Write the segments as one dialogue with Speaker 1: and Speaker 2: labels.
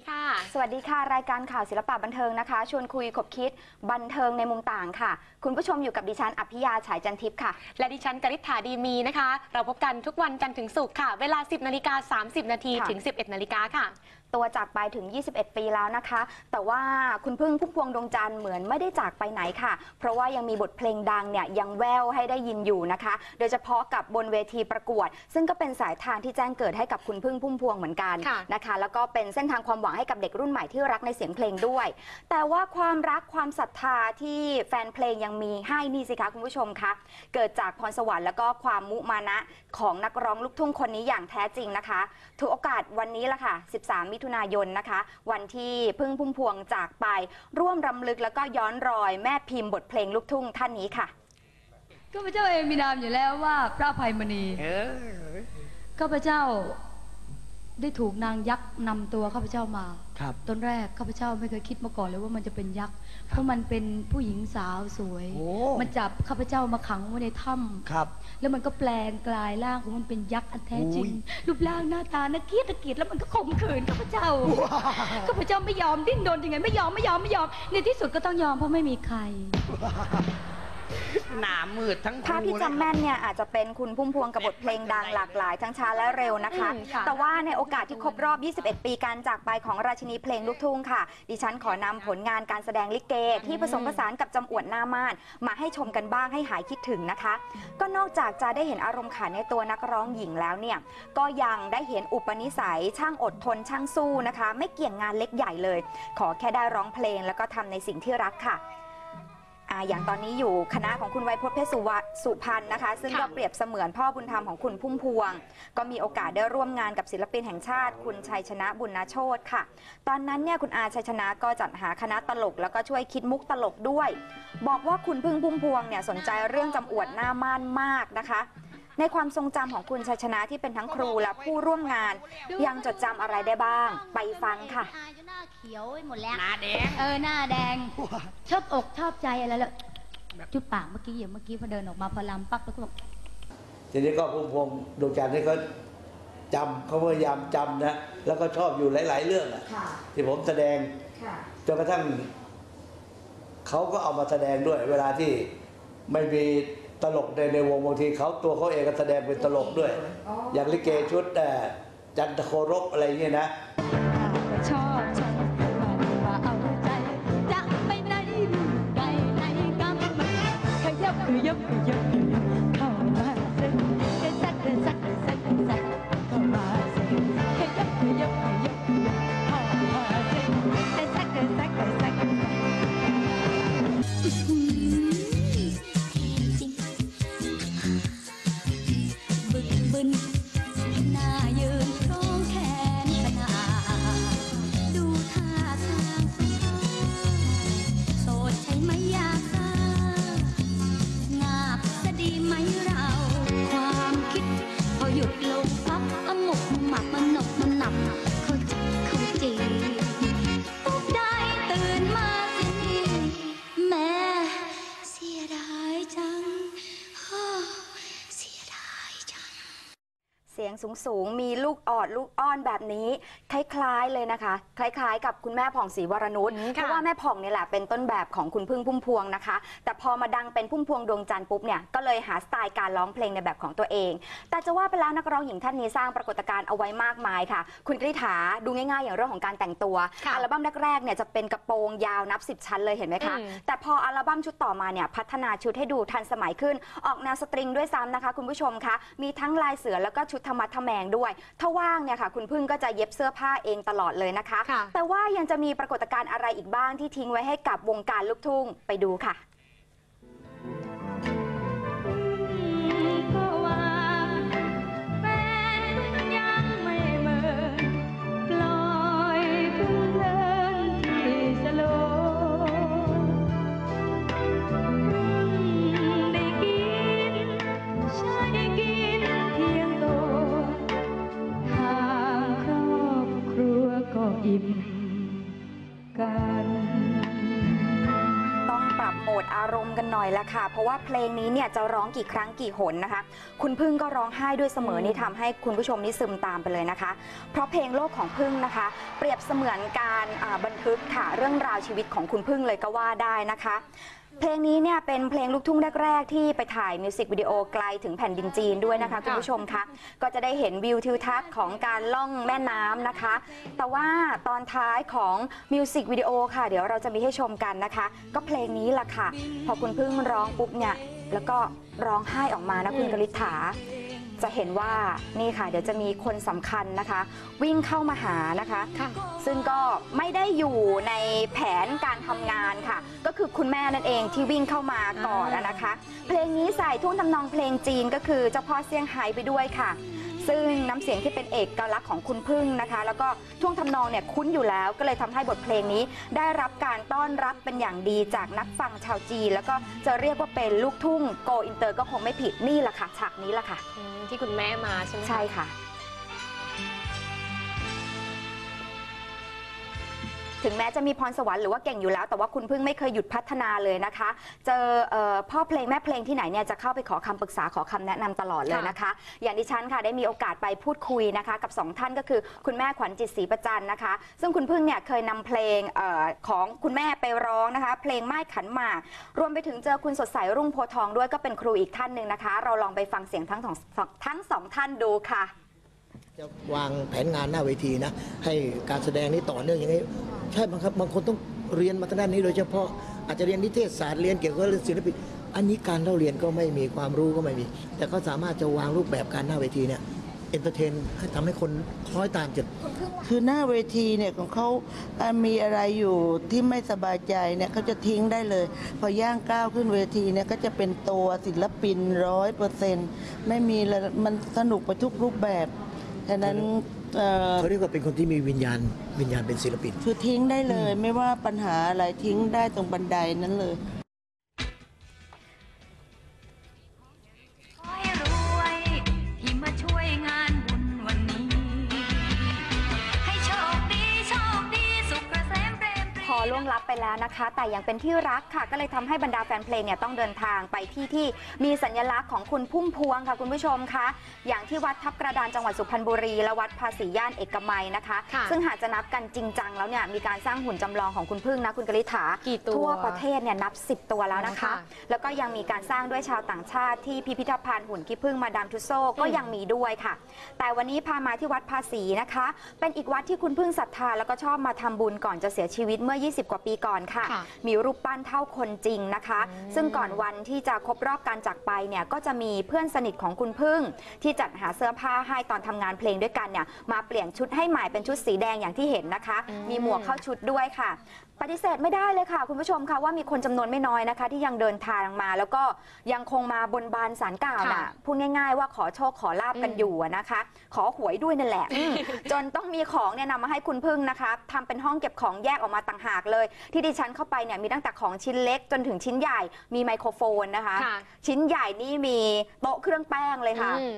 Speaker 1: สดีค่ะ
Speaker 2: สวัสดีค่ะ รายการข่าวศิลปะบันเทิงนะคะ ชวนคุยขบคิดบันเทิงในมุมต่างค่ะ คุณผู้ชมอยู่กับดิฉันอภิยาฉายจันทิพย์ค่ะ
Speaker 1: และดิฉันกริษฐาดีมีนะคะ เราพบกันทุกวันจันทร์ถึงศุกร์ค่ะ เวลา 10นาฬิกา30นาที
Speaker 2: ค่ะ
Speaker 1: ถึง 11นาฬิกาค่ะ
Speaker 2: ตัวจากไปถึง 21 ปีแล้วนะคะ แต่ว่าคุณพึ่งพุ่มพวงดวงจันทร์เหมือนไม่ได้จากไปไหนค่ะ เพราะว่ายังมีบทเพลงดังเนี่ยยังแววให้ได้ยินอยู่นะคะ โดยเฉพาะกับบนเวทีประกวด ซึ่งก็เป็นสายทางที่แจ้งเกิดให้กับคุณพึ่งพุ่มพวงเหมือนกัน
Speaker 1: ค่ะ
Speaker 2: นะคะ แล้วก็เป็นเส้นทางความหวังให้กับเด็กรุ่นใหม่ที่รักในเสียงเพลงด้วย แต่ว่าความรักความศรัทธาที่แฟนเพลงยังมีให้นี่สิคะคุณผู้ชมคะเกิดจากพรสวรรค์แล้วก็ความมุมานะของนักร้องลูกทุ่งคนนี้อย่างแท้จริงนะคะถือโอกาสวันนี้ละค่ะ 13มิถุนายนนะคะ วันที่พึ่งพุ่มพวงจากไป ร่วมรำลึกแล้วก็ย้อนรอยแม่พิมพ์บทเพลงลูกทุ่งท่านนี้ค่ะ
Speaker 3: ข้าพเจ้าเองมีนามอยู่แล้วว่าพระอภัยมณีข้าพเจ้าได้ถูกนางยักษ์นำตัวข้าพเจ้ามา
Speaker 4: ครับ
Speaker 3: ตอนแรกข้าพเจ้าไม่เคยคิดมาก่อนเลยว่ามันจะเป็นยักษ์ เพราะมันเป็นผู้หญิงสาวสวย
Speaker 4: โอ้
Speaker 3: มันจับข้าพเจ้ามาขังไว้ในถ้
Speaker 4: ครับำ
Speaker 3: แล้วมันก็แปลงกลายร่างของมันเป็นยักษ์อันแท้จริง
Speaker 4: อุ้ย
Speaker 3: รูปร่างหน้าตาน่าเกลียดน่าเกลียดแล้วมันก็ข่มขืนข้าพเจ้า ข้าพเจ้าไม่ยอมดิ้นรนยังไงไม่ยอมไม่ยอมไม่ยอม ในที่สุดก็ต้องยอมเพราะไม่มีใคร
Speaker 4: หนามืดทั้ง
Speaker 2: ถ้าที่
Speaker 4: คู่เลย
Speaker 2: จำแม่นเนี่ยอาจจะเป็นคุณพุ่มพวงกับบทเพลงดังหลากหลายทั้งช้าและเร็วนะคะ
Speaker 1: อืมค่ะ
Speaker 2: แต่ว่าในโอกาสที่ครบรอบ 21 ปีการจากไปของราชินีเพลงลูกทุ่งค่ะ ดิฉันขอนำผลงานการแสดงลิเก ที่ผสมผสานกับจำอวดหน้าม่าน มาให้ชมกันบ้างให้หายคิดถึงนะคะ ก็นอกจากจะได้เห็นอารมณ์ขันในตัวนักร้องหญิงแล้วเนี่ยก็ยังได้เห็นอุปนิสัยช่างอดทนช่างสู้นะคะ ไม่เกี่ยงงานเล็กใหญ่เลย ขอแค่ได้ร้องเพลงแล้วก็ทำในสิ่งที่รักค่ะ อ่าอย่างตอนนี้อยู่คณะของคุณไวยพจน์เพชรสุวะสุพรรณนะคะ ซึ่ง
Speaker 1: ค่ะ
Speaker 2: ก็เปรียบเสมือนพ่อบุญธรรมของคุณพุ่มพวง ก็มีโอกาสได้ร่วมงานกับศิลปินแห่งชาติ คุณชัยชนะบุญนาโชตค่ะ ตอนนั้นเนี่ยคุณอาชัยชนะก็จัดหาคณะตลก แล้วก็ช่วยคิดมุกตลกด้วย บอกว่าคุณพึ่งพุ่มพวงเนี่ยสนใจเรื่องจำอวดหน้าม่านมากนะคะ ในความทรงจำของคุณชัยชนะที่เป็นทั้งครูและผู้ร่วมงาน ยังจดจำอะไรได้บ้าง ไปฟังค่ะ
Speaker 5: หน้าเขียวไปหมดแล้ว
Speaker 4: หนาแดง
Speaker 3: เออหน้าแดง ชอบอกชอบใจอะไรแล้วจุบปากเมื่อกี้อย่างเมื่อกี้พอเดินออกมาพอลำปั๊บแล้วก็บอก
Speaker 6: ทีนี้ก็พุ่มพวงดวงจันทร์นี่เขาจำเขาพยายามจำนะแล้วก็ชอบอยู่หลาย ๆ เรื่องอะที่ผมแสดงจนกระทั่งเขาก็เอามาแสดงด้วย เวลาที่ไม่มี ตลกในในวงบางทีเขาตัวเขาเองก็แสดงเป็นตลกด้วย อย่างลิเกชุดจันทโครบอะไรเงี้ยนะ
Speaker 3: สีย
Speaker 5: งสูงสูง
Speaker 2: ๆ มีลูกออดลูกอ้อนแบบนี้ คล้ายๆเลยนะคะ คล้ายๆ กับคุณแม่ผ่องศรีวรนุช
Speaker 1: อืม
Speaker 2: เพ
Speaker 1: ค่ะ
Speaker 2: ราะว่าแม่ผ่องเนี่ยแหละเป็นต้นแบบของคุณพึ่งพุ่มพวงนะคะ แต่พอมาดังเป็นพุ่มพวงดวงจันทร์ปุ๊บเนี่ยก็เลยหาสไตล์การร้องเพลงในแบบของตัวเอง แต่จะว่าไปแล้วนักร้องหญิงท่านนี้สร้างปรากฏการณ์เอาไว้มากมายค่ะ คุณกริษาดูง่ายๆ อย่างเรื่องของการแต่งตัว
Speaker 1: ค่ะ
Speaker 2: อัลบั้มแรกๆเนี่ยจะเป็นกระโปรงยาวนับ 10 ชั้นเลยเห็นไหมคะ
Speaker 1: อืม
Speaker 2: แต่พออัลบั้มชุดต่อมาเนี่ยพัฒนาชุดให้ดูทันสมัยขึ้น ออกแนวสตริงด้วยซ้ำนะคะ คุณผู้ชมคะ มีทั้งลายเสือแล้วก็ชุดธรรมะทะแมงด้วย ถ้าว่างเนี่ยค่ะ คุณพึ่งก็จะเย็บเสื้อผ้าเองตลอดเลยนะคะ
Speaker 1: ค่ะ
Speaker 2: แต่ว่ายังจะมีปรากฏการณ์อะไรอีกบ้างที่ทิ้งไว้ให้กับวงการลูกทุ่งไปดูค่ะา
Speaker 3: รม
Speaker 2: ณ์กันหน่อยละค่ะ เพราะว่าเพลงนี้เนี่ยจะร้องกี่ครั้งกี่หนนะคะ คุณพึ่งก็ร้องไห้ด้วยเสมอนี่ทำให้คุณผู้ชมนี่ซึมตามไปเลยนะคะ เพราะเพลงโลกของพึ่งนะคะ เปรียบเสมือนการอ่าบันทึกค่ะเรื่องราวชีวิตของคุณพึ่งเลยก็ว่าได้นะคะ เพลงนี้เนี่ยเป็นเพลงลูกทุ่งแรก ๆ ที่ไปถ่ายมิวสิกวิดีโอไกลถึงแผ่นดินจีนด้วยนะคะคุณผู้ชมคะก็จะได้เห็นวิวทิวทัศน์ของการล่องแม่น้ำนะคะ แต่ว่าตอนท้ายของมิวสิกวิดีโอค่ะ เดี๋ยวเราจะมีให้ชมกันนะคะ ก็เพลงนี้ล่ะค่ะ พอคุณพึ่งร้องปุ๊บเนี่ยแล้วก็ร้องไห้ออกมานะคุณกฤษฐา จะเห็นว่านี่ค่ะ เดี๋ยวจะมีคนสำคัญนะคะ วิ่งเข้ามาหานะคะ
Speaker 1: ค่ะ
Speaker 2: ซึ่งก็ไม่ได้อยู่ในแผนการทำงานค่ะ ก็คือคุณแม่นั่นเองที่วิ่งเข้ามาก่อนอะนะคะ เพลงนี้ใส่ท่วงทำนองเพลงจีนก็คือเจ้าพ่อเซี่ยงไฮ้ไปด้วยค่ะ ซึ่งน้ำเสียงที่เป็นเอกลักษณ์ของคุณพึ่งนะคะ แล้วก็ท่วงทำนองเนี่ยคุ้นอยู่แล้ว ก็เลยทำให้บทเพลงนี้ ได้รับการต้อนรับเป็นอย่างดีจากนักฟังชาวจีนแล้วก็จะเรียกว่าเป็นลูกทุ่งโกอินเตอร์ก็คงไม่ผิดนี่แหละค่ะฉากนี้แหละค่ะ
Speaker 1: อืมที่คุณแม่มาใช่ไหมคะ
Speaker 2: ใช่ค่ะ ถึงแม้จะมีพรสวรรค์หรือว่าเก่งอยู่แล้ว แต่ว่าคุณพึ่งไม่เคยหยุดพัฒนาเลยนะคะ เจอเอ่อพ่อเพลงแม่เพลงที่ไหนเนี่ยจะเข้าไปขอคำปรึกษาขอคำแนะนำตลอดเลยนะคะ อย่างดิฉันค่ะได้มีโอกาสไปพูดคุยนะคะ กับสองท่านก็คือคุณแม่ขวัญจิตศรีประจันนะคะ ซึ่งคุณพึ่งเนี่ยเคยนำเพลงเออของคุณแม่ไปร้องนะคะ เพลงไม้ขันหมาก รวมไปถึงเจอคุณสดใสรุ่งโพธิ์ทองด้วยก็เป็นครูอีกท่านหนึ่งนะคะ เราลองไปฟังเสียงทั้งสองทั้งสองท่านดูค่ะ
Speaker 4: จะวางแผนงานหน้าเวทีนะ ให้การแสดงนี้ต่อเนื่องอย่างนี้ ใช่บางครับบางคนต้องเรียนมาทางด้านนี้โดยเฉพาะอาจจะเรียนนิเทศศาสตร์เรียนเกี่ยวกับเรื่องศิลปินอันนี้การเล่าเรียนก็ไม่มีความรู้ก็ไม่มี แต่เขาสามารถจะวางรูปแบบการหน้าเวทีเนี่ยเอนเตอร์เทนให้ทำให้คนคล้อยตามจะ
Speaker 7: คือหน้าเวทีเนี่ยของเขาอะมีอะไรอยู่ที่ไม่สบายใจเนี่ยเขาจะทิ้งได้เลย พอย่างก้าวขึ้นเวทีเนี่ยก็จะเป็นตัวศิลปินร้อยเปอร์เซ็นต์ไม่มีมันสนุกไปทุกรูปแบบ ฉะนั้นเอ่อ
Speaker 4: เขาเรียกว่าเป็นคนที่มีวิญญาณวิญญาณเป็นศิลปิน
Speaker 7: คือทิ้งได้เลย ไม่ว่าปัญหาอะไรทิ้งได้ตรงบันไดนั้นเลย
Speaker 2: ล่วงลับไปแล้วนะคะ แต่ยังเป็นที่รักค่ะ ก็เลยทำให้บรรดาแฟนเพลงเนี่ยต้องเดินทางไปที่ที่มีสัญลักษณ์ของคุณพุ่มพวงค่ะคุณผู้ชมคะอย่างที่วัดทับกระดานจังหวัดสุพรรณบุรีและวัดภาษีย่านเอกมัยนะคะ
Speaker 1: ค่ะ
Speaker 2: ซึ่งหากจะนับกันจริงจังแล้วเนี่ยมีการสร้างหุ่นจำลองของคุณพึ่งนะคุณกฤษฐา
Speaker 1: กี่ตัว
Speaker 2: ทั่วประเทศเนี่ยนับ 10 ตัวแล้วนะคะ
Speaker 1: ค่ะ
Speaker 2: แล้วก็ยังมีการสร้างด้วยชาวต่างชาติที่พิพิธภัณฑ์หุ่นขี้ผึ้งมาดามทุสโซก็ยังมีด้วยค่ะ แต่วันนี้พามาที่วัดภาษีนะคะ เป็นอีกวัดที่คุณพึ่งศรัทธาแล้วก็ชอบมาทำบุญก่อนจะเสียชีวิตเมื่อ 20กว่าปีก่อนค่ะ
Speaker 1: ค่ะ
Speaker 2: มีรูปปั้นเท่าคนจริงนะคะซึ่งก่อนวันที่จะครบรอบการจากไปเนี่ยก็จะมีเพื่อนสนิทของคุณพึ่ง ที่จัดหาเสื้อผ้าให้ตอนทำงานเพลงด้วยกันเนี่ยมาเปลี่ยนชุดให้ใหม่เป็นชุดสีแดงอย่างที่เห็นนะคะ
Speaker 1: อืม
Speaker 2: มีหมวกเข้าชุดด้วยค่ะ ปฏิเสธไม่ได้เลยค่ะ คุณผู้ชมค่ะว่ามีคนจำนวนไม่น้อยนะคะ ที่ยังเดินทางมา แล้วก็ยังคงมาบนบานสารกล่าวน่ะ
Speaker 1: ค่ะ
Speaker 2: พูดง่ายๆ ว่าขอโชคขอลาบกัน
Speaker 1: อืม
Speaker 2: อยู่อะนะคะ ขอหวยด้วยนั่นแหละอืมจนต้องมีของเนี่ยนำมาให้คุณพึ่งนะคะทำเป็นห้องเก็บของแยกออกมาต่างหากเลย ที่ดิฉันเข้าไปเนี่ยมีตั้งแต่ของชิ้นเล็กจนถึงชิ้นใหญ่มีไมโครโฟนนะคะ
Speaker 1: ค่ะ
Speaker 2: ชิ้นใหญ่นี่มีโต๊ะเครื่องแป้งเลยค่ะ
Speaker 1: อืม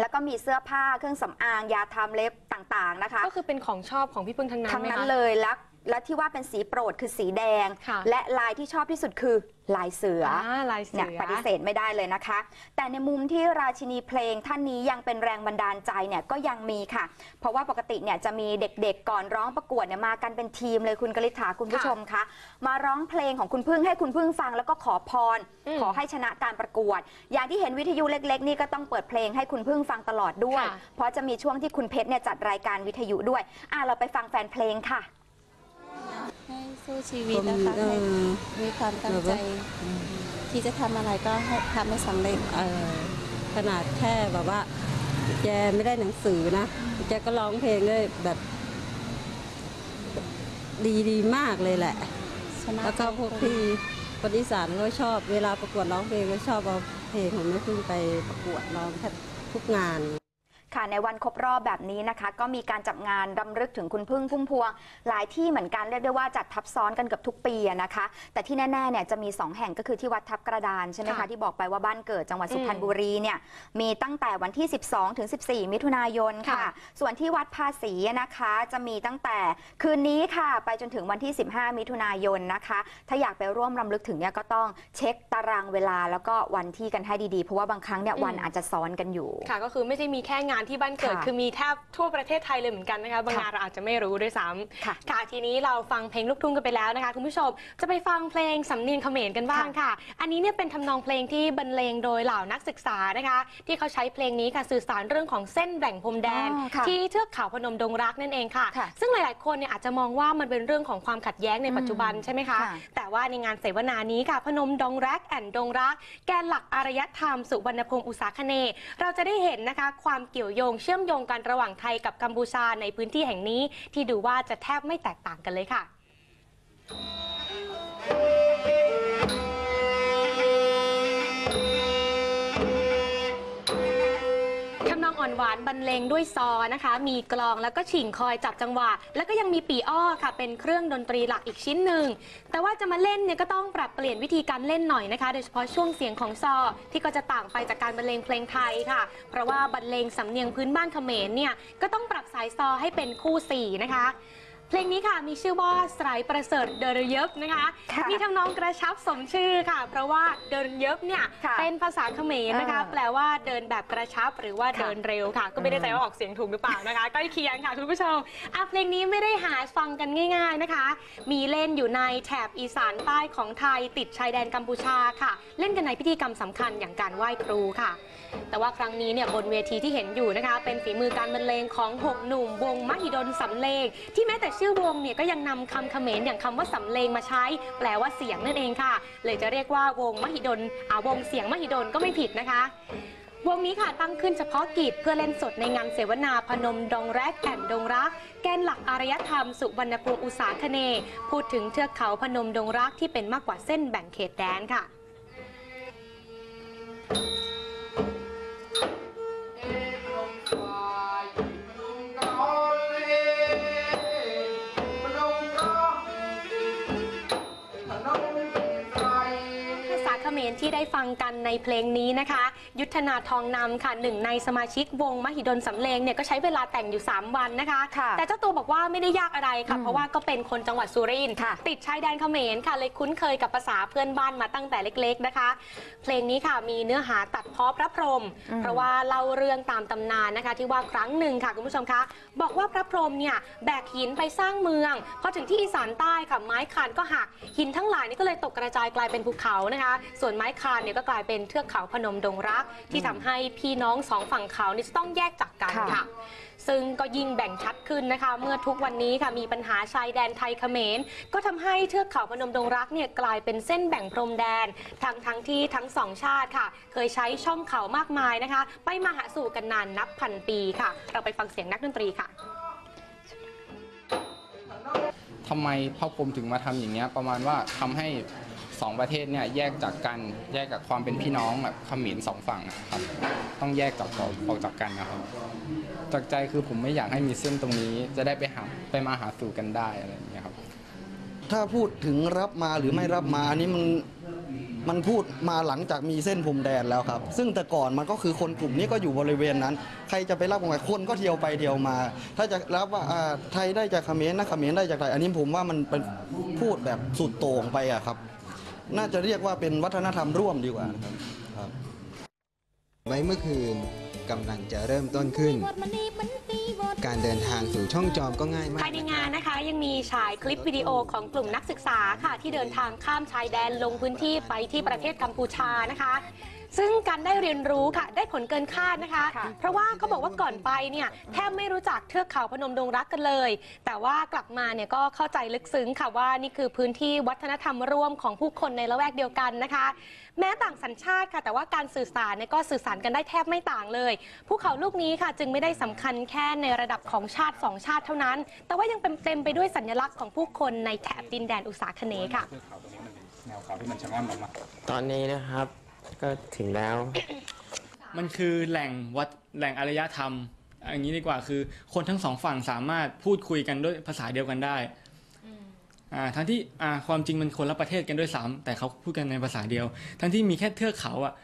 Speaker 2: แล้วก็มีเสื้อผ้าเครื่องสำอางยาทำเล็บต่างๆนะคะ
Speaker 1: ก็คือเป็นของชอบของพี่พึ่งทั้งนั้น
Speaker 2: ทั้ง
Speaker 1: ไหม
Speaker 2: นั้น
Speaker 1: คะ
Speaker 2: เลยและ และที่ว่าเป็นสีโปรดคือสีแดง
Speaker 1: ค่ะ
Speaker 2: และลายที่ชอบที่สุดคือลายเสืออ
Speaker 1: อ่าลายเสื
Speaker 2: เนี่ย
Speaker 1: อ
Speaker 2: ปฏิเสธไม่ได้เลยนะคะ แต่ในมุมที่ราชินีเพลงท่านนี้ยังเป็นแรงบันดาลใจเนี่ยก็ยังมีค่ะ เพราะว่าปกติเนี่ยจะมีเด็กๆก่อนร้องประกวดเนี่ยมากันเป็นทีมเลยคุณกฤษฐาคุณผู้ชมคะมาร้องเพลงของคุณพึ่งให้คุณพึ่งฟังแล้วก็ขอพร
Speaker 1: อืม
Speaker 2: ขอให้ชนะการประกวด อย่างที่เห็นวิทยุเล็ก ๆ นี่ก็ต้องเปิดเพลงให้คุณพึ่งฟังตลอดด้วย
Speaker 1: ค่ะ
Speaker 2: เพราะจะมีช่วงที่คุณเพชรเนี่ยจัดรายการวิทยุด้วยอะเราไปฟังแฟนเพลงค่ะ
Speaker 8: ให้ สู้ชีวิตนะคะให้มีความตั้งใจ ที่จะทำอะไรก็ให้ทำให้สำเร็จ
Speaker 9: เออขนาดแค่แบบว่า แกไม่ได้หนังสือนะ แกก็ร้องเพลงได้แบบ ดีดีมากเลยแหละ
Speaker 8: ชนะ
Speaker 9: แล้วก็พวกพี่คนอีสานก็ชอบ เวลาประกวดร้องเพลงก็ชอบเอาเพลงของแม่พึ่งไปประกวดร้องแทบทุกงาน
Speaker 2: ค่ะในวันครบรอบแบบนี้นะคะ ก็มีการจัดงานรำลึกถึงคุณพึ่งพุ่มพวง หลายที่เหมือนกันเรียกได้ว่าจัดทับซ้อนกันเกับทุกปีอะนะคะ แต่ที่แน่ๆเนี่ยจะมี 2 แห่งก็คือที่วัดทับกระดานใช่ไหมคะ
Speaker 1: ค่ะ
Speaker 2: ที่บอกไปว่าบ้านเกิดจังหวัดสุพรรณ
Speaker 1: อืม
Speaker 2: บุรีเนี่ยมีตั้งแต่วันที่ 12 ถึง 14 มิถุนายนค่ะ
Speaker 1: ค่ะ
Speaker 2: ส่วนที่วัดภาษีนะคะ จะมีตั้งแต่คืนนี้ค่ะ ไปจนถึงวันที่ 15 มิถุนายนนะคะ ถ้าอยากไปร่วมรำลึกถึงเนี่ยก็ต้องเช็คตารางเวลาแล้วก็วันที่กันให้ดีๆ เพราะว่าบางครั้งเนี่ยวันอาจจะซ้อนกันอยู่
Speaker 1: ค่ะก็คือไม่ใช่มีแค่งานที่บ้านเกิด
Speaker 2: ค่ะ
Speaker 1: คือมีแทบทั่วประเทศไทยเลยเหมือนกันนะคะ บาง
Speaker 2: ค่ะ
Speaker 1: งานเราอาจจะไม่รู้ด้วยซ้ำ
Speaker 2: ค่ะ
Speaker 1: ค่ะทีนี้เราฟังเพลงลูกทุ่งกันไปแล้วนะคะคุณผู้ชมจะไปฟังเพลงสำเนียงเขมรกันบ้างค่ะ อันนี้เนี่ยเป็นทำนองเพลงที่บรรเลงโดยเหล่านักศึกษานะคะ ที่เขาใช้เพลงนี้ค่ะสื่อสารเรื่องของเส้นแบ่งพรมแดน
Speaker 2: อ๋อค่ะ
Speaker 1: ที่เทือกเขาพนมดงรักนั่นเองค่ะ
Speaker 2: ค่ะ
Speaker 1: ซึ่งหลาย ๆ คนเนี่ยอาจจะมองว่ามันเป็นเรื่องของความขัดแย้งในปัจจุบันใช่ไหมคะ
Speaker 2: ค่ะ
Speaker 1: แต่ว่าในงานเสวนานี้ค่ะ พนมดงรักแอนดงรัก แกนหลักอารยธรรม สุวรรณพงศ์อุษาคเนย์เราจะได้เห็นนะคะ ความเกี่ยวโยงเชื่อมโยงกันระหว่างไทยกับกัมพูชาในพื้นที่แห่งนี้ ที่ดูว่าจะแทบไม่แตกต่างกันเลยค่ะ นองอ่อนหวานบรรเลงด้วยซอนะคะ มีกลองแล้วก็ฉิงคอยจับจังหวะ แล้วก็ยังมีปีอ้อค่ะ เป็นเครื่องดนตรีหลักอีกชิ้นหนึ่ง แต่ว่าจะมาเล่นเนี่ยก็ต้องปรับเปลี่ยนวิธีการเล่นหน่อยนะคะ โดยเฉพาะช่วงเสียงของซอที่ก็จะต่างไปจากการบรรเลงเพลงไทยค่ะ เพราะว่าบรรเลงสำเนียงพื้นบ้านเขมรเนี่ยก็ต้องปรับสายซอให้เป็นคู่สี่นะคะ เพลงนี้ค่ะมีชื่อว่าสายประเสริฐเดรเยบนะคะ
Speaker 2: ค่ะ
Speaker 1: มีทำนองกระชับสมชื่อค่ะ เพราะว่าเดินเยบเนี่ย
Speaker 2: ค่ะ
Speaker 1: เป็นภาษาเขมรนะคะ
Speaker 2: เออ
Speaker 1: แปลว่าเดินแบบกระชับหรือว่า
Speaker 2: ค่ะ
Speaker 1: เดินเร็วค่ะ ก็ไม่ได้ใจว่าออกเสียงถูกหรือเปล่านะคะ ใกล้เคียงค่ะคุณผู้ชมอะเพลงนี้ไม่ได้หาฟังกันง่าย ๆนะคะ มีเล่นอยู่ในแถบอีสานใต้ของไทยติดชายแดนกัมพูชาค่ะ เล่นกันในพิธีกรรมสำคัญอย่างการไหว้ครูค่ะ แต่ว่าครั้งนี้เนี่ยบนเวทีที่เห็นอยู่นะคะ เป็นฝีมือการบรรเลงของหกหนุ่มวงมหิดลสำเลงที่แม้แต่ชื่อวงเนี่ยก็ยังนำคำเขมรอย่างคำว่าสำเลงมาใช้ แปลว่าเสียงนั่นเองค่ะ เลยจะเรียกว่าวงมหิดลอ่าวงเสียงมหิดลก็ไม่ผิดนะคะ วงนี้ค่ะตั้งขึ้นเฉพาะกิจเพื่อเล่นสดในงานเสวนาพนมดองแรกแอนดงรัก แกนหลักอารยธรรมสุวรรณภูมิอุษาคเนย์พูดถึงเทือกเขาพนมดงรักที่เป็นมากกว่าเส้นแบ่งเขตแดนค่ะ ได้ฟังกันในเพลงนี้นะคะ ยุทธนาทองนำค่ะหนึ่งในสมาชิกวงมหิดลสำเลงเนี่ยก็ใช้เวลาแต่งอยู่ 3 วันนะคะ
Speaker 2: ค่ะ
Speaker 1: แต่เจ้าตัวบอกว่าไม่ได้ยากอะไรค่ะ
Speaker 2: อืม
Speaker 1: เพราะว่าก็เป็นคนจังหวัดสุรินทร์
Speaker 2: ค่ะ
Speaker 1: ติดชายแดนเขมรค่ะ เลยคุ้นเคยกับภาษาเพื่อนบ้านมาตั้งแต่เล็กๆนะคะ เพลงนี้ค่ะมีเนื้อหาตัดเพ้อพระพรหม
Speaker 2: อืม
Speaker 1: เพราะว่าเล่าเรื่องตามตำนานนะคะ ที่ว่าครั้งหนึ่งค่ะคุณผู้ชมคะบอกว่าพระพรหมเนี่ยแบกหินไปสร้างเมืองพอถึงที่อีสานใต้ค่ะไม้คานก็หักหินทั้งหลายนี่ก็เลยตกกระจายกลายเป็นภูเขานะคะ ส่วนไม้คานเนี่ยก็กลายเป็นเทือกเขาพนมดงรักที่ทำให้พี่น้องสองฝั่งเขานี่จะต้องแยกจากกัน
Speaker 2: ค่ะ
Speaker 1: ค่ะ ซึ่งก็ยิ่งแบ่งชัดขึ้นนะคะ เมื่อทุกวันนี้ค่ะมีปัญหาชายแดนไทยเขมร ก็ทำให้เทือกเขาพนมดงรักเนี่ยกลายเป็นเส้นแบ่งพรมแดนทั้งทั้งที่ทั้งสองชาติค่ะ เคยใช้ช่องเขามากมายนะคะ ไปมาหาสู่กันนานนับพันปีค่ะ เราไปฟังเสียงนักดนตรีค่ะ
Speaker 10: ทำไมพ่อผมถึงมาทำอย่างเงี้ยประมาณว่าทำให้ สองประเทศเนี่ยแยกจากกันแยกจากความเป็นพี่น้องแบบเขมรสองฝั่งนะครับต้องแยกจากออกจากกันนะครับ จากใจคือผมไม่อยากให้มีเส้นตรงนี้ จะได้ไปหาไปมาหาสู่กันได้อะไรอย่างเงี้ยครับ
Speaker 11: ถ้าพูดถึงรับมาหรือไม่รับมาอันนี้มันมันพูดมาหลังจากมีเส้นพรมแดนแล้วครับ ซึ่งแต่ก่อนมันก็คือคนกลุ่มนี้ก็อยู่บริเวณนั้น ใครจะไปรับของใครคนก็เที่ยวไปเที่ยวมา ถ้าจะรับว่าอ่าไทยได้จากเขมรนะเขมรได้จากไทยอันนี้ผมว่ามันเป็นพูดแบบสุดโต่งไปอะครับ น่าจะเรียกว่าเป็นวัฒนธรรมร่วมดีกว่านะครับครับ
Speaker 12: ไว้เมื่อคืนกำลังจะเริ่มต้นขึ้น การเดินทางสู่ช่องจอมก็ง่ายมาก
Speaker 1: ภายในงานนะคะ ยังมีฉายคลิปวิดีโอของกลุ่มนักศึกษาค่ะ ที่เดินทางข้ามชายแดนลงพื้นที่ไปที่ประเทศกัมพูชานะคะ ซึ่งการได้เรียนรู้ค่ะ ได้ผลเกินคาดนะคะ
Speaker 2: ค่ะ
Speaker 1: เพราะว่าเขาบอกว่าก่อนไปเนี่ยแทบไม่รู้จักเทือกเขาพนมดงรักกันเลย แต่ว่ากลับมาเนี่ยก็เข้าใจลึกซึ้งค่ะว่านี่คือพื้นที่วัฒนธรรมร่วมของผู้คนในละแวกเดียวกันนะคะ แม้ต่างสัญชาติค่ะ แต่ว่าการสื่อสารเนี่ยก็สื่อสารกันได้แทบไม่ต่างเลยภูเขาลูกนี้ค่ะ จึงไม่ได้สำคัญแค่ในระดับของชาติสองชาติเท่านั้น แต่ว่ายังเป็นเต็มไปด้วยสัญลักษณ์ของผู้คนในแถบดินแดนอุษาคเนย์ค่ะ
Speaker 10: แนวเขาที่มันชะง่อนออกมา
Speaker 13: ตอนนี้นะครับ ก็ถึงแล้ว
Speaker 14: มันคือแหล่งวัดแหล่งอารยธรรม
Speaker 13: อย่างนี้ดีกว่าคือ คนทั้งสองฝั่งสามารถพูดคุยกันด้วยภาษาเดียวกันได้อ่าทั้งที่อ่าความจริงมันคนละประเทศกันด้วยซ้ำแต่เขาพูดกันในภาษาเดียว ทั้งที่มีแค่เทือกเขาอะ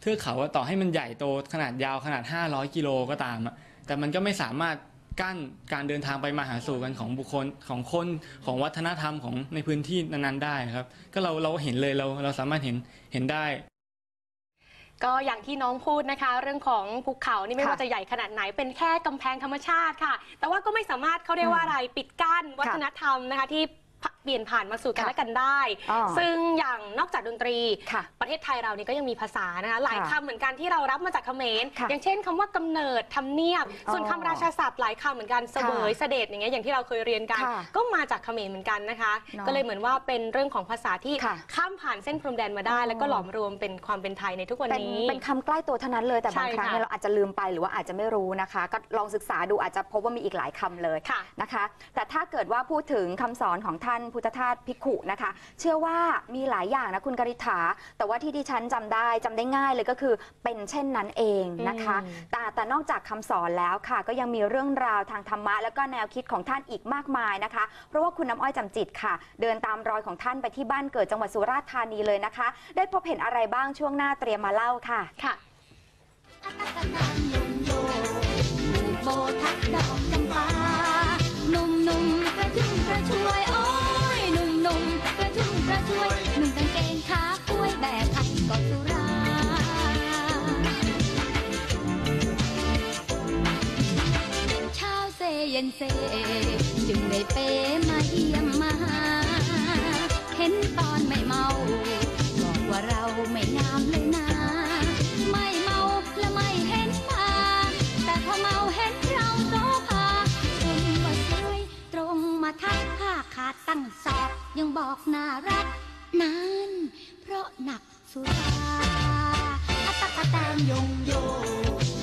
Speaker 13: เทือกเขาอะต่อให้มันใหญ่โตขนาดยาวขนาด 500 กิโลก็ตามอะแต่มันก็ไม่สามารถกั้นการเดินทางไปมาหาสู่กันของบุคคลของคนของวัฒนธรรมของในพื้นที่นั้นๆได้ครับ ก็เราเราเห็นเลยเราเราสามารถเห็นเห็นได้
Speaker 1: ก็อย่างที่น้องพูดนะคะ เรื่องของภูเขานี่ไม่
Speaker 2: ค่ะ
Speaker 1: ว่าจะใหญ่ขนาดไหนเป็นแค่กำแพงธรรมชาติค่ะ แต่ว่าก็ไม่สามารถเขาเรียกว่าอะไรปิดกั้นวัฒนธรรมนะคะที่ เปลี่ยนผ่านมาสู่กัน
Speaker 2: ค่ะ
Speaker 1: และกันได้
Speaker 2: อ๋อ
Speaker 1: ซึ่งอย่างนอกจากดนตรี
Speaker 2: ค่ะ
Speaker 1: ประเทศไทยเรานี่ก็ยังมีภาษานะคะหลาย
Speaker 2: ค่ะ
Speaker 1: คำเหมือนกันที่เรารับมาจากเขมร
Speaker 2: ค่ะ
Speaker 1: อย่างเช่นคำว่ากำเนิดทำเนียบ
Speaker 2: อ๋อ
Speaker 1: ส่วนคำราชาศัพท์หลายคำเหมือนกันเสวยเสด็จอย่างเงี้ยอย่างที่เราเคยเรียนกัน
Speaker 2: ค่ะ
Speaker 1: ก็มาจากเขมรเหมือนกันนะคะ
Speaker 2: เนาะ
Speaker 1: ก็เลยเหมือนว่าเป็นเรื่องของภาษาที่
Speaker 2: ค่ะ
Speaker 1: ข้ามผ่านเส้นพรมแดนมาได้ แล้วก็หลอมรวมเป็นความเป็นไทยในทุกวัน
Speaker 2: เป็น
Speaker 1: นี้
Speaker 2: เป็นคำใกล้ตัวเท่านั้นเลยแต่บาง
Speaker 1: ใช่
Speaker 2: ครั้ง
Speaker 1: ค่ะ
Speaker 2: เนี่ยเราอาจจะลืมไปหรือว่าอาจจะไม่รู้นะคะ ก็ลองศึกษาดูอาจจะพบว่ามีอีกหลายคำเลย
Speaker 1: ค่ะ
Speaker 2: นะคะ แต่ถ้าเกิดว่าพูดถึงคำสอนของท่านพุทธทาสภิกขุนะคะ เชื่อว่ามีหลายอย่างนะคุณกริษาแต่ว่าที่ดิฉันจำได้จำได้ง่ายเลยก็คือเป็นเช่นนั้นเองนะคะ
Speaker 1: อืม
Speaker 2: แต่แต่นอกจากคำสอนแล้วค่ะ ก็ยังมีเรื่องราวทางธรรมะ แล้วก็แนวคิดของท่านอีกมากมายนะคะ เพราะว่าคุณน้ำอ้อยจำจิตค่ะ เดินตามรอยของท่านไปที่บ้านเกิดจังหวัดสุราษฎร์ธานีเลยนะคะ ได้พบเห็นอะไรบ้างช่วงหน้าเตรียมมาเล่าค่ะ
Speaker 1: ค่ะ
Speaker 5: โบทักดอกจำปาหนุ่มหนุ่มๆกระชุ่มกระชวยโอ้ เช้าเซย็นเซจึงได้เปมาเยี่ยมมาเห็นตอนไม่เมา บอกว่าเราไม่งามเลยนะ ไม่เมาและไม่เห็นมาแต่พอเมาเห็นเราโซภาชมว่าสวยตรงมาทักผ้าขาดตั้งสอบ ยังบอกน่ารักนานเพราะหนัก สุราอัตตะกะแตนยงโย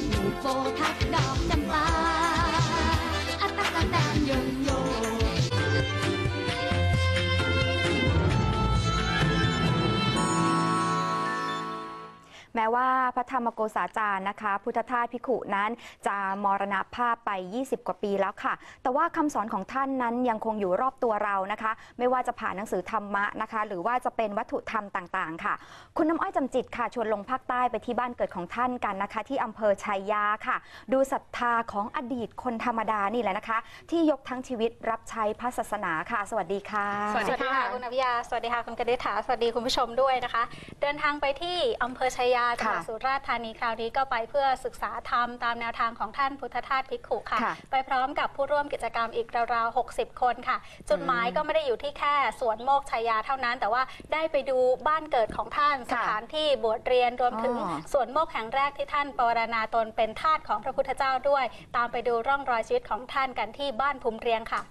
Speaker 5: อยู่โฟทักดอกจำปาอัตตะกะแตนยงโย
Speaker 2: แม้ว่าพระธรรมโกษาจารย์นะคะ พุทธทาสพิขุนั้นจะมรณภาพไป 20 กว่าปีแล้วค่ะ แต่ว่าคำสอนของท่านนั้นยังคงอยู่รอบตัวเรานะคะ ไม่ว่าจะผ่านหนังสือธรรมะนะคะ หรือว่าจะเป็นวัตถุธรรมต่าง ๆ ค่ะ คุณน้ำอ้อยจำจิตค่ะ ชวนลงภาคใต้ไปที่บ้านเกิดของท่านกันนะคะ ที่อำเภอชัยยาค่ะ ดูศรัทธาของอดีตคนธรรมดานี่แหละนะคะ ที่ยกทั้งชีวิตรับใช้พระศาสนาค่ะ สวัสดีค่ะ
Speaker 14: สวัสดีค่ะคุณอภิยาสวัสดีค่ะคุณกฤษฐาสวัสดีคุณผู้ชมด้วยนะคะ เดินทางไปที่อำเภอชัยยาจังหวัด
Speaker 2: ค่ะ
Speaker 14: สุราษฎร์ธานีคราวนี้ก็ไปเพื่อศึกษาธรรมตามแนวทางของท่านพุทธทาสภิกขุค่ะ
Speaker 2: ค่ะ
Speaker 14: ไปพร้อมกับผู้ร่วมกิจกรรมอีกราวๆ60 คนค่ะ จุดหมายก็ไม่ได้อยู่ที่แค่สวนโมกชัยยาเท่านั้น แต่ว่าได้ไปดูบ้านเกิดของท่านสถานที่บวชเรียนรวมถึง
Speaker 2: อ๋อ
Speaker 14: สวนโมกแห่งแรกที่ท่านปรณาตนเป็นทาสของพระพุทธเจ้าด้วย ตามไปดูร่องรอยชีวิตของท่านกันที่บ้านภูมิเรียงค่ะ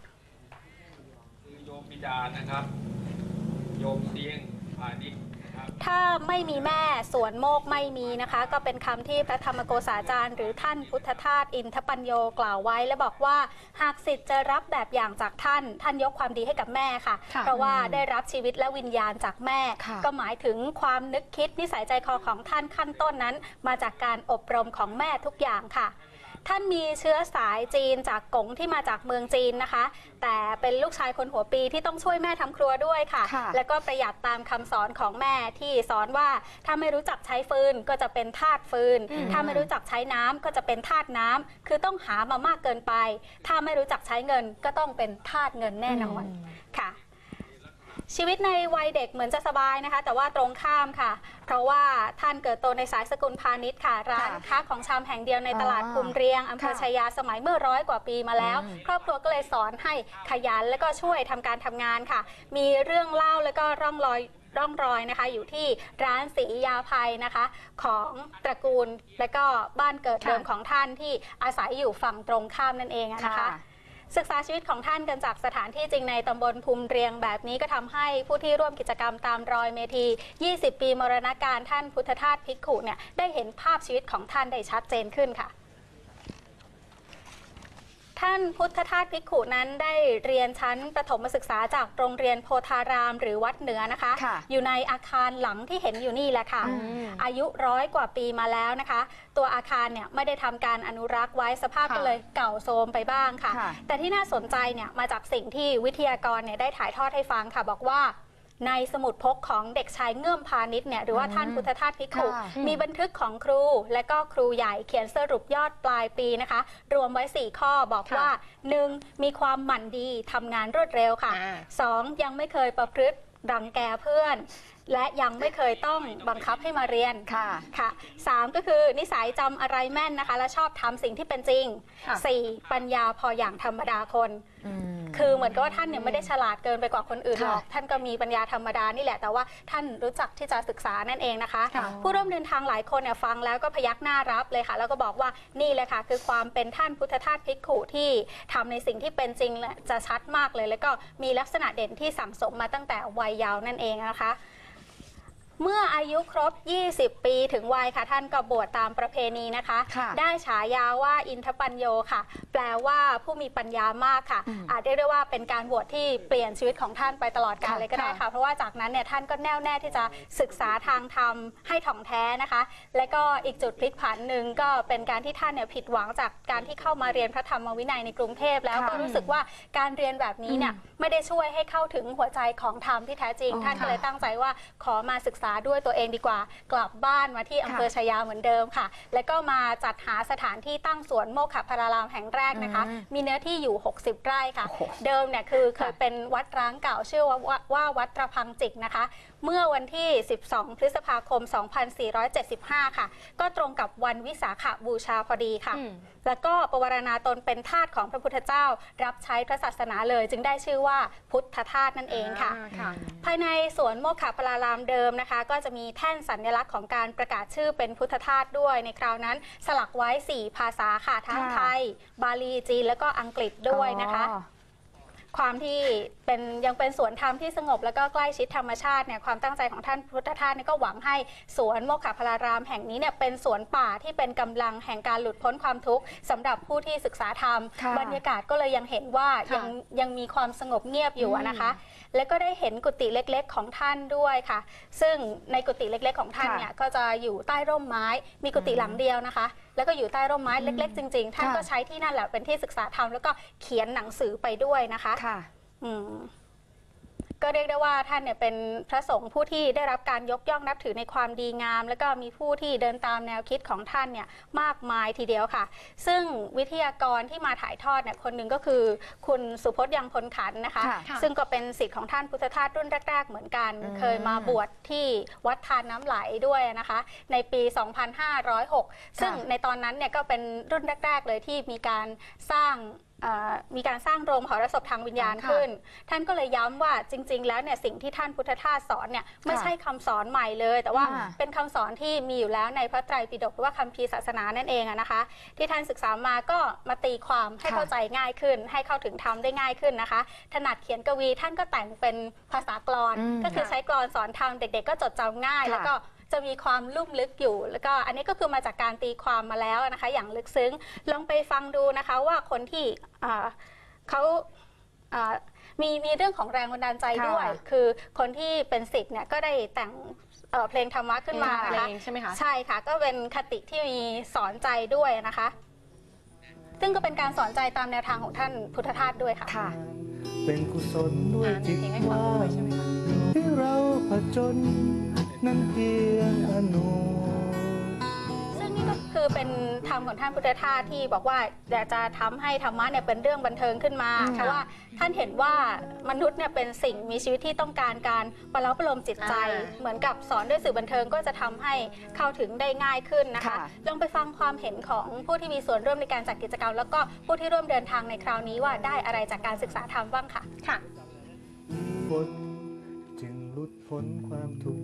Speaker 15: คือโยมบิดานะครับ โยมเตียงพาณิชย์นะครับ
Speaker 14: ถ้าไม่มีแม่สวนโมกไม่มีนะคะ ก็เป็นคำที่พระธรรมโกษาจารย์ หรือท่านพุทธทาสอินทปัญโยกล่าวไว้ และบอกว่าหากสิทธิ์จะรับแบบอย่างจากท่าน ท่านยกความดีให้กับแม่ค่ะ
Speaker 1: ค่ะ
Speaker 14: เพราะว่าได้รับชีวิตและวิญญาณจากแม่
Speaker 2: ค่ะ
Speaker 14: ก็หมายถึงความนึกคิดนิสัยใจคอของท่านขั้นต้นนั้น มาจากการอบรมของแม่ทุกอย่างค่ะ ท่านมีเชื้อสายจีนจากกงที่มาจากเมืองจีนนะคะ แต่เป็นลูกชายคนหัวปีที่ต้องช่วยแม่ทำครัวด้วยค่ะ
Speaker 2: ค่ะ
Speaker 14: แล้วก็ประหยัดตามคำสอนของแม่ที่สอนว่าถ้าไม่รู้จักใช้ฟืนก็จะเป็นทาสฟืน
Speaker 2: อืม
Speaker 14: ถ้าไม่รู้จักใช้น้ำก็จะเป็นทาสน้ำคือต้องหามามากเกินไป ถ้าไม่รู้จักใช้เงินก็ต้องเป็นทาสเงินแน่นอนค่ะ ชีวิตในวัยเด็กเหมือนจะสบายนะคะ แต่ว่าตรงข้ามค่ะ เพราะว่าท่านเกิดโตในสายสกุลพาณิชย์ค่ะ ร้านค้าของชำแห่งเดียวในตลาด
Speaker 2: อ๋อ
Speaker 14: ภูมิเรียงอำเภอ
Speaker 2: ค่ะ
Speaker 14: ชัยยาสมัยเมื่อร้อยกว่าปีมาแล้ว
Speaker 2: อืม
Speaker 14: ครอบครัวก็เลยสอนให้ขยันและก็ช่วยทำการทำงานค่ะ มีเรื่องเล่าแล้วก็ร่องรอยร่องรอยนะคะอยู่ที่ร้านศรียาภัยนะคะ ของตระกูลและก็บ้านเกิดเดิมของท่านที่อาศัยอยู่ฝั่งตรงข้ามนั่นเองอะนะคะ ศึกษาชีวิตของท่านกันจากสถานที่จริงในตำบลภูมิเรียงแบบนี้ก็ทำให้ผู้ที่ร่วมกิจกรรมตามรอยเมธี 20 ปีมรณการท่านพุทธทาสภิกขุเนี่ยได้เห็นภาพชีวิตของท่านได้ชัดเจนขึ้นค่ะ ท่านพุทธทาสภิกขุนั้นได้เรียนชั้นประถมศึกษาจากโรงเรียนโพธารามหรือวัดเหนือนะคะอยู่ในอาคารหลังที่เห็นอยู่นี่แหละค่ะอายุร้อยกว่าปีมาแล้วนะคะ ตัวอาคารเนี่ยไม่ได้ทำการอนุรักษ์ไว้สภาพก็เลยเก่าโทรมไปบ้างค่ะ
Speaker 2: ค่ะ
Speaker 14: แต่ที่น่าสนใจเนี่ยมาจากสิ่งที่วิทยากรเนี่ยได้ถ่ายทอดให้ฟังค่ะ บอกว่า ในสมุดพกของเด็กชายเงื่อมพาณิชย์เนี่ยหรือว่าท่านพุทธทาสภิกขุ
Speaker 2: ค่ะ
Speaker 14: มีบันทึกของครู และก็ครูใหญ่เขียนสรุปยอดปลายปีนะคะ รวมไว้ 4 ข้อบอกว่า 1. มีความหมั่นดีทำงานรวดเร็วค่ะ 2. ยังไม่เคยประพฤติรังแกเพื่อน และยังไม่เคยต้องบังคับให้มาเรียน
Speaker 2: ค่ะ
Speaker 14: ค่ะสามก็คือนิสัยจำอะไรแม่นนะคะ และชอบทำสิ่งที่เป็นจริง
Speaker 1: ค่ะ
Speaker 14: สี่ปัญญาพออย่างธรรมดาคน คือเหมือนกับว่าท่านเนี่ยไม่ได้ฉลาดเกินไปกว่าคนอื่นหรอก ท่านก็มีปัญญาธรรมดานี่แหละ แต่ว่าท่านรู้จักที่จะศึกษานั่นเองนะคะ
Speaker 1: ค่ะ
Speaker 14: ผู้ร่วมเดินทางหลายคนเนี่ยฟังแล้วก็พยักหน้ารับเลยค่ะ แล้วก็บอกว่านี่เลยค่ะ คือความเป็นท่านพุทธทาสภิกขุที่ทำในสิ่งที่เป็นจริงและจะชัดมากเลย แล้วก็มีลักษณะเด่นที่สั่งสมมาตั้งแต่วัยเยาว์นั่นเองนะคะ เมื่ออายุครบ 20 ปีถึงวัยค่ะ ท่านก็บวชตามประเพณีนะคะ
Speaker 2: ค่ะ
Speaker 14: ได้ฉายาว่าอินทปัญโยค่ะ แปลว่าผู้มีปัญญามากค่ะอาจเรียกได้ว่าเป็นการบวชที่เปลี่ยนชีวิตของท่านไปตลอดกาลเลยก็ได้ค่ะ เพราะว่าจากนั้นเนี่ยท่านก็แน่วแน่ที่จะศึกษาทางธรรมให้ถ่องแท้นะคะ และก็อีกจุดพลิกผันหนึ่งก็เป็นการที่ท่านเนี่ยผิดหวังจากการที่เข้ามาเรียนพระธรรมวินัยในกรุงเทพแล้ว
Speaker 2: ค่ะ
Speaker 14: ก็รู้สึกว่าการเรียนแบบนี้เนี่ยไม่ได้ช่วยให้เข้าถึงหัวใจของธรรมที่แท้จริง
Speaker 2: อ๋อ
Speaker 14: ท่านก็
Speaker 2: ค่ะ
Speaker 14: เลยตั้งใจว่าขอมาศึกษาด้วยตัวเองดีกว่า กลับบ้านมาที่อำเภอชายาเหมือนเดิมค่ะ แล้วก็มาจัดหาสถานที่ตั้งสวนโมกขพารารามแห่งแรกนะคะ
Speaker 2: อืม
Speaker 14: มีเนื้อที่อยู่ 60 ไร่ค่ะ เดิมเนี่ยคือเคยเป็นวัดร้างเก่าชื่อว่าว่าว่าวัดตระพังจิกนะคะ เมื่อวันที่ 12 พฤษภาคม 2475 ค่ะ ก็ตรงกับวันวิสาขบูชาพอดีค่ะ แล้วก็ปวารณาตนเป็นทาสของพระพุทธเจ้า รับใช้พระศาสนาเลย จึงได้ชื่อว่าพุทธทาสนั่นเองค่ะ
Speaker 1: ค่ะ
Speaker 14: ภายในสวนโมกขพารารามเดิมนะคะ ก็จะมีแท่นสัญลักษณ์ของการประกาศชื่อเป็นพุทธทาสด้วยในคราวนั้น สลักไว้ 4 ภาษาค่ะทั้ง
Speaker 2: ค่ะ
Speaker 14: ไทย บาลีจีน แล้วก็อังกฤษด้วยนะคะ
Speaker 2: อ๋อ
Speaker 14: ความที่เป็นยังเป็นสวนธรรมที่สงบ แล้วก็ใกล้ชิดธรรมชาติเนี่ยความตั้งใจของท่านพุทธทาสเนี่ยก็หวังให้สวนโมกขพารารามแห่งนี้เนี่ยเป็นสวนป่าที่เป็นกำลังแห่งการหลุดพ้นความทุกข์สำหรับผู้ที่ศึกษาธรรม
Speaker 2: ค่ะ
Speaker 14: บรรยากาศก็เลยยังเห็นว่า
Speaker 1: ค่ะ
Speaker 14: ยังยังมีความสงบเงียบอยู่อะนะคะ แล้วก็ได้เห็นกุฏิเล็กๆ ของท่านด้วยค่ะ ซึ่งในกุฏิเล็กๆ ของท่าน
Speaker 2: ค่ะ
Speaker 14: เนี่ยก็จะอยู่ใต้ร่มไม้ มีกุฏิหลังเดียวนะคะ แล้วก็อยู่ใต้ร่มไม้เล็ก ๆ จริง ๆ ท่าน
Speaker 2: ค่ะ
Speaker 14: ก็ใช้ที่นั่นแหละเป็นที่ศึกษาธรรมแล้วก็เขียนหนังสือไปด้วยนะคะ
Speaker 2: ค่ะ
Speaker 14: อืม ก็เรียกได้ว่าท่านเนี่ยเป็นพระสงฆ์ผู้ที่ได้รับการยกย่องนับถือในความดีงาม แล้วก็มีผู้ที่เดินตามแนวคิดของท่านเนี่ยมากมายทีเดียวค่ะ ซึ่งวิทยากรที่มาถ่ายทอดเนี่ยคนหนึ่งก็คือ คุณสุพจน์ยังพลขันธ์นะคะ
Speaker 2: ค่ะ
Speaker 14: ซึ่งก็เป็นสิทธิ์ของท่านพุทธทาสรุ่นแรก ๆ เหมือนกัน
Speaker 2: อืม
Speaker 14: เคยมาบวชที่วัดทานน้ำไหลด้วยนะคะ ในปี 2506 ซึ่งในตอนนั้นเนี่ยก็เป็นรุ่นแรก ๆ เลยที่มีการสร้างเอ่อ มีการสร้างโรงมหรสพทางวิญญาณ
Speaker 1: ค่ะ
Speaker 14: ขึ้น ท่านก็เลยย้ำว่าจริง ๆ แล้วเนี่ยสิ่งที่ท่านพุทธทาสสอนเนี่ยไม่ใช่คำสอนใหม่เลย แต่ว่า
Speaker 2: อ่า
Speaker 14: เป็นคำสอนที่มีอยู่แล้วในพระไตรปิฎกหรือว่าคัมภีร์ศาสนานั่นเองอะนะคะ ที่ท่านศึกษามาก็มาตีความให้
Speaker 2: ค่ะ
Speaker 14: เข้าใจง่ายขึ้น ให้เข้าถึงธรรมได้ง่ายขึ้นนะคะถนัดเขียนกวีท่านก็แต่งเป็นภาษากลอน
Speaker 2: อืม
Speaker 14: ก็คือใช้กลอนสอนธรรมเด็ก ๆ ก็จดจำง่าย
Speaker 2: ค่ะ
Speaker 14: แล้วก็ จะมีความลุ่มลึกอยู่ แล้วก็อันนี้ก็คือมาจากการตีความมาแล้วนะคะ อย่างลึกซึ้งลองไปฟังดูนะคะว่าคนที่อ่าเขาอ่ามีมีเรื่องของแรงบันดาลใจด้วย
Speaker 2: ค่ะ
Speaker 14: คือคนที่เป็นศิษย์เนี่ยก็ได้แต่งเอ่อเพลงธรรมะขึ้นมา
Speaker 1: เพล
Speaker 14: นะคะ
Speaker 1: งใช่ไหมคะ
Speaker 14: ใช่ค่ะ ก็เป็นคติที่มีสอนใจด้วยนะคะ ซึ่งก็เป็นการสอนใจตามแนวทางของท่านพุทธทาสด้วยค่ะ
Speaker 2: ค่ะ
Speaker 16: เป็นกุศลด้วย
Speaker 1: อ่า
Speaker 16: จิต
Speaker 1: เพลงให้ฟังด้วยใช่ไหมคะ
Speaker 16: ที่เราผจญ นั้นเพียงอนุ
Speaker 14: ซึ่งนี่ก็คือเป็นธรรมของท่านพุทธทาสที่บอกว่าอยากจะทำให้ธรรมะเนี่ยเป็นเรื่องบันเทิงขึ้นมา
Speaker 2: อืม
Speaker 14: เพราะว่าท่านเห็นว่ามนุษย์เนี่ยเป็นสิ่งมีชีวิตที่ต้องการการประเลาประโลมจิตใจ
Speaker 1: อ่า
Speaker 14: เหมือนกับสอนด้วยสื่อบันเทิงก็จะทำให้เข้าถึงได้ง่ายขึ้นนะคะ
Speaker 2: ค่ะ
Speaker 14: ลองไปฟังความเห็นของผู้ที่มีส่วนร่วมในการจัดกิจกรรม แล้วก็ผู้ที่ร่วมเดินทางในคราวนี้ว่าได้อะไรจากการศึกษาธรรมบ้างค่ะ
Speaker 1: ค่ะ
Speaker 16: บทจึงหลุดพ้นความทุกข์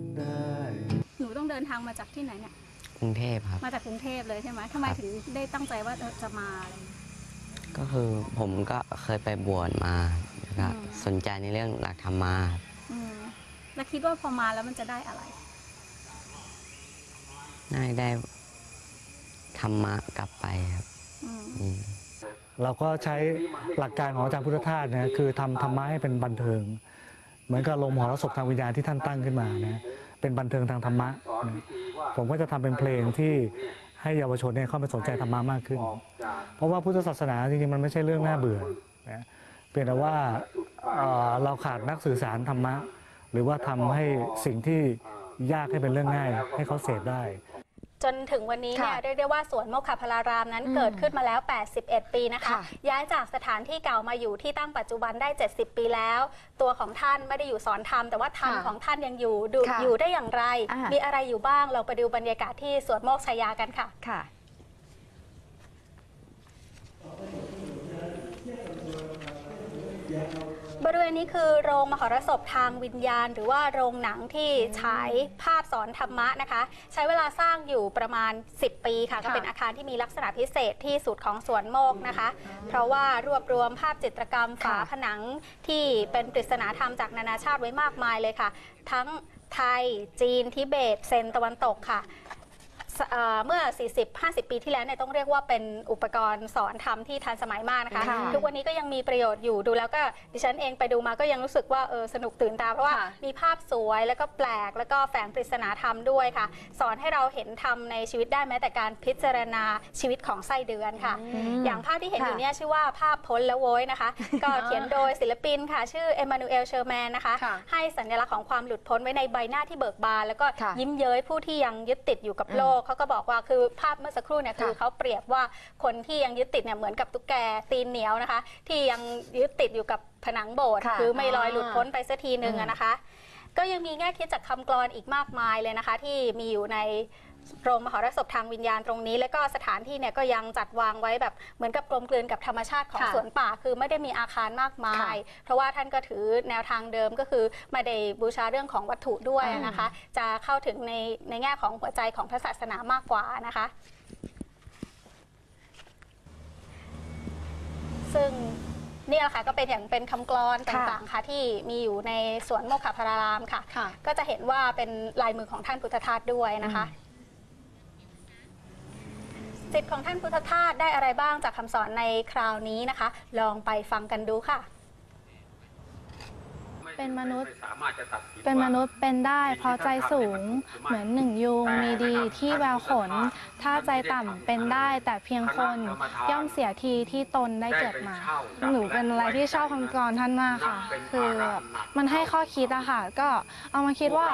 Speaker 16: ได้
Speaker 14: หนูต้องเดินทางมาจากที่ไหนเนี่ย
Speaker 17: กรุงเทพครับ
Speaker 14: มาจากกรุงเทพเลยใช่ไหมทำไมถึงได้ตั้งใจว่าเออจะมาอะไรอย่างเงี้ย
Speaker 17: ก็คือผมก็เคยไปบวชมาแล้วก็
Speaker 14: อืม
Speaker 17: สนใจในเรื่องหลักธรรมะครับ
Speaker 14: อืมแล้วคิดว่าพอมาแล้วมันจะได้อะไร
Speaker 17: น่าจะได้ธรรมะกลับไปครับ
Speaker 14: อืม
Speaker 17: อืม
Speaker 16: เราก็ใช้หลักการของอาจารย์พุทธทาสนะคือทำธรรมะให้เป็นบันเทิง เหมือนกับลงมหรสพทางวิญญาณที่ท่านตั้งขึ้นมานะ เป็นบันเทิงทางธรรมะนะผมก็จะทำเป็นเพลงที่ให้เยาวชนเนี่ยเข้าไปสนใจธรรมะมากขึ้น เพราะว่าพุทธศาสนาจริงๆมันไม่ใช่เรื่องน่าเบื่อนะเพียงแต่ว่าเอ่อเราขาดนักสื่อสารธรรมะ หรือว่าทำให้สิ่งที่ยากให้เป็นเรื่องง่าย ให้เขาเสพได้
Speaker 14: จนถึงวันนี้เนี่ยเรียกได้ว่าสวนโมคคพลารามนั้นเกิดขึ้นมาแล้ว 81 ปีนะคะย้ายจากสถานที่เก่ามาอยู่ที่ตั้งปัจจุบันได้ 70 ปีแล้ว ตัวของท่านไม่ได้อยู่สอนธรรมแต่ว่าธรรม
Speaker 2: ค่ะ
Speaker 14: ของท่านยังอยู่ดู
Speaker 2: ค่ะ
Speaker 14: อยู่ได้อย่างไร
Speaker 2: อ่ามี
Speaker 14: มีอะไรอยู่บ้างเราไปดูบรรยากาศที่สวนโมกชายากันค่ะ
Speaker 2: ค่ะ
Speaker 14: บริเวณนี้คือโรงมหรสพทางวิญญาณ หรือว่าโรงหนังที่ฉายภาพสอนธรรมะนะคะ ใช้เวลาสร้างอยู่ประมาณ 10 ปีค่ะ ก็เป็นอาคารที่มีลักษณะพิเศษที่สุดของสวนโมกนะคะ เพราะว่ารวบรวมภาพจิตรกรรมฝาผนังที่เป็นปริศนาธรรมจากนานาชาติไว้มากมายเลยค่ะ ทั้งไทย จีนทิเบต เซนตะวันตกค่ะส เอ่อเมื่อ 40-50 ปีที่แล้วเนี่ยต้องเรียกว่าเป็นอุปกรณ์สอนธรรมที่ทันสมัยมากนะคะ
Speaker 2: ค่ะ
Speaker 14: ทุกวันนี้ก็ยังมีประโยชน์อยู่ดูแล้วก็ดิฉันเองไปดูมาก็ยังรู้สึกว่าเออสนุกตื่นตาเพราะว่ามีภาพสวยแล้วก็แปลกแล้วก็แฝงปริศนาธรรมด้วยค่ะ สอนให้เราเห็นธรรมในชีวิตได้แม้แต่การพิจารณาชีวิตของไส้เดือนค่ะอย่างภาพที่เห็นอยู่เนี่ยชื่อว่าภาพพ้นและโวยนะคะ ก็เขียนโดยศิลปินค่ะ ชื่อเอมานูเอลเชอร์แมนนะคะให้สัญลักษณ์ของความหลุดพ้นไว้ในใบหน้าที่เบิกบาน แล้วก็ยิ้มเย้ยผู้ที่ยังยึดติดอยู่กับโลกเขาก็บอกว่าคือภาพเมื่อสักครู่เนี่ยคือเขาเปรียบว่าคนที่ยังยึดติดเนี่ยเหมือนกับตุ๊กแกตีนเหนียวนะคะ ที่ยังยึดติดอยู่กับผนังโบสถ์
Speaker 2: ค่ะ
Speaker 14: คือไม่ลอยหลุดพ้นไปสักทีนึง
Speaker 2: อื
Speaker 14: อะ
Speaker 2: ม
Speaker 14: นะคะ ก็ยังมีแง่คิดจากคำกลอนอีกมากมายเลยนะคะ ที่มีอยู่ใน โรงมหรสพทางวิญญาณตรงนี้ แล้วก็สถานที่เนี่ยก็ยังจัดวางไว้แบบเหมือนกับกลมกลืนกับธรรมชาติของ
Speaker 2: ค่ะ
Speaker 14: สวนป่าคือไม่ได้มีอาคารมากมาย เพราะว่าท่านก็ถือแนวทางเดิมก็คือไม่ได้บูชาเรื่องของวัตถุด้วยนะคะ จะเข้าถึงในในแง่ของหัวใจของพระศาสนามากกว่านะคะ ซึ่งนี่แหละค่ะก็เป็นอย่างเป็นคำกลอนต่างๆค่ะที่มีอยู่ในสวนโมคคพารารามค่ะ ก็จะเห็นว่าเป็นลายมือของท่านพุทธทาสด้วยนะคะ สิทธิ์ของท่านพุทธทาสได้อะไรบ้างจากคำสอนในคราวนี้นะคะ ลองไปฟังกันดูค่ะ
Speaker 18: เป็นมนุษย์
Speaker 15: สามารถจะตัดสิน
Speaker 18: เป็นมนุษย์เป็นได้เพราะใจสูง เหมือนหนึ่งยุงมีดีที่แววขน ถ้าใจต่ำเป็นได้แต่เพียงคน ย่อมเสียทีที่ตนได้เกิดมา หนูเป็นอะไรที่ชอบคำกรท่านมากค่ะ คือแบบมันให้ข้อคิดอะค่ะ ก็เอามาคิดว่า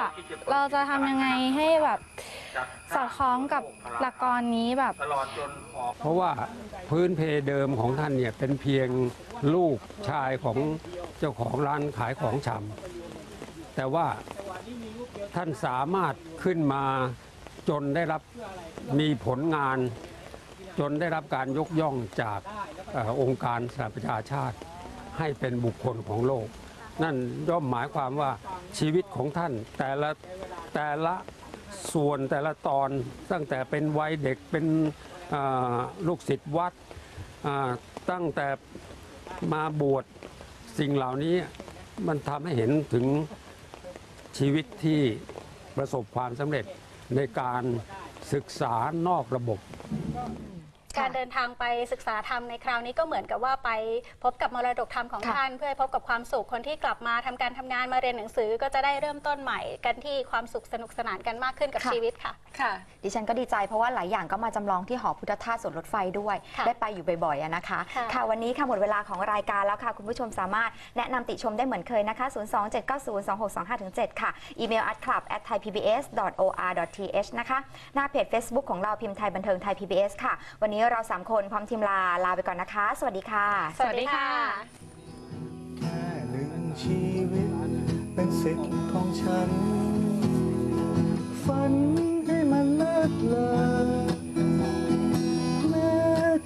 Speaker 18: เราจะทำยังไงให้แบบสอดคล้องกับหลักกรนี้แบบ
Speaker 15: ตลอดจนออก
Speaker 19: เพราะว่าพื้นเพเดิมของท่านเนี่ยเป็นเพียงลูกชายของเจ้าของร้านขายของชำแต่ว่าท่านสามารถขึ้นมาจนได้รับมีผลงาน จนได้รับการยกย่องจากเออองค์การสหประชาชาติให้เป็นบุคคลของโลก นั่นย่อมหมายความว่าชีวิตของท่านแต่ละแต่ละ ส่วนแต่ละตอนตั้งแต่เป็นวัยเด็กเป็นลูกศิษย์วัดตั้งแต่มาบวชสิ่งเหล่านี้มันทำให้เห็นถึงชีวิตที่ประสบความสำเร็จในการศึกษานอกระบบ
Speaker 14: การเดินทางไปศึกษาธรรมในคราวนี้ก็เหมือนกับว่าไปพบกับมรดกธรรมของท่าน เพื่อให้พบกับความสุขคนที่กลับมาทำการทำงานมาเรียนหนังสือก็จะได้เริ่มต้นใหม่กันที่ความสุขสนุกสนานกันมากขึ้นกับ
Speaker 2: ค่ะ
Speaker 14: ชีวิตค่ะ
Speaker 2: ค่ะ ดิฉันก็ดีใจเพราะว่าหลายอย่างก็มาจำลองที่หอพุทธทาสสวนรถไฟด้วย
Speaker 14: ค่ะ
Speaker 2: ได้ไปอยู่บ่อยๆอะนะคะ
Speaker 14: ค่ะ
Speaker 2: ค่ะวันนี้ค่ะหมดเวลาของรายการแล้วค่ะ คุณผู้ชมสามารถแนะนำติชมได้เหมือนเคยนะคะ 027902625-7 ค่ะ อีเมล at club at thaipbs.or.th นะคะ หน้าเพจ Facebook ของเราพิมพ์ไทยบันเทิงไทย PBS ค่ะ วันนี้เราสามคนพร้อมทีมลาลาไปก่อนนะคะ สวัสดีค่ะ
Speaker 14: สวัสดีค่ะ
Speaker 16: แค่หนึ่งชีวิตเป็นสิทธิ์ของฉัน ฝัน กเลย แม้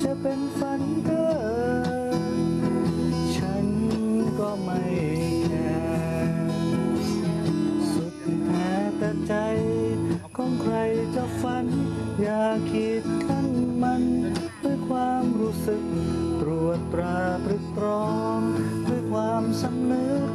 Speaker 16: จะเป็นฝันเก้อฉันก็ไม่แคร์สุดแท้แต่ใจของใครจะฝัน อย่าคิดขั้นมันด้วยความรู้สึก ตรวจตราปรึกตรอง ด้วยความสำนึก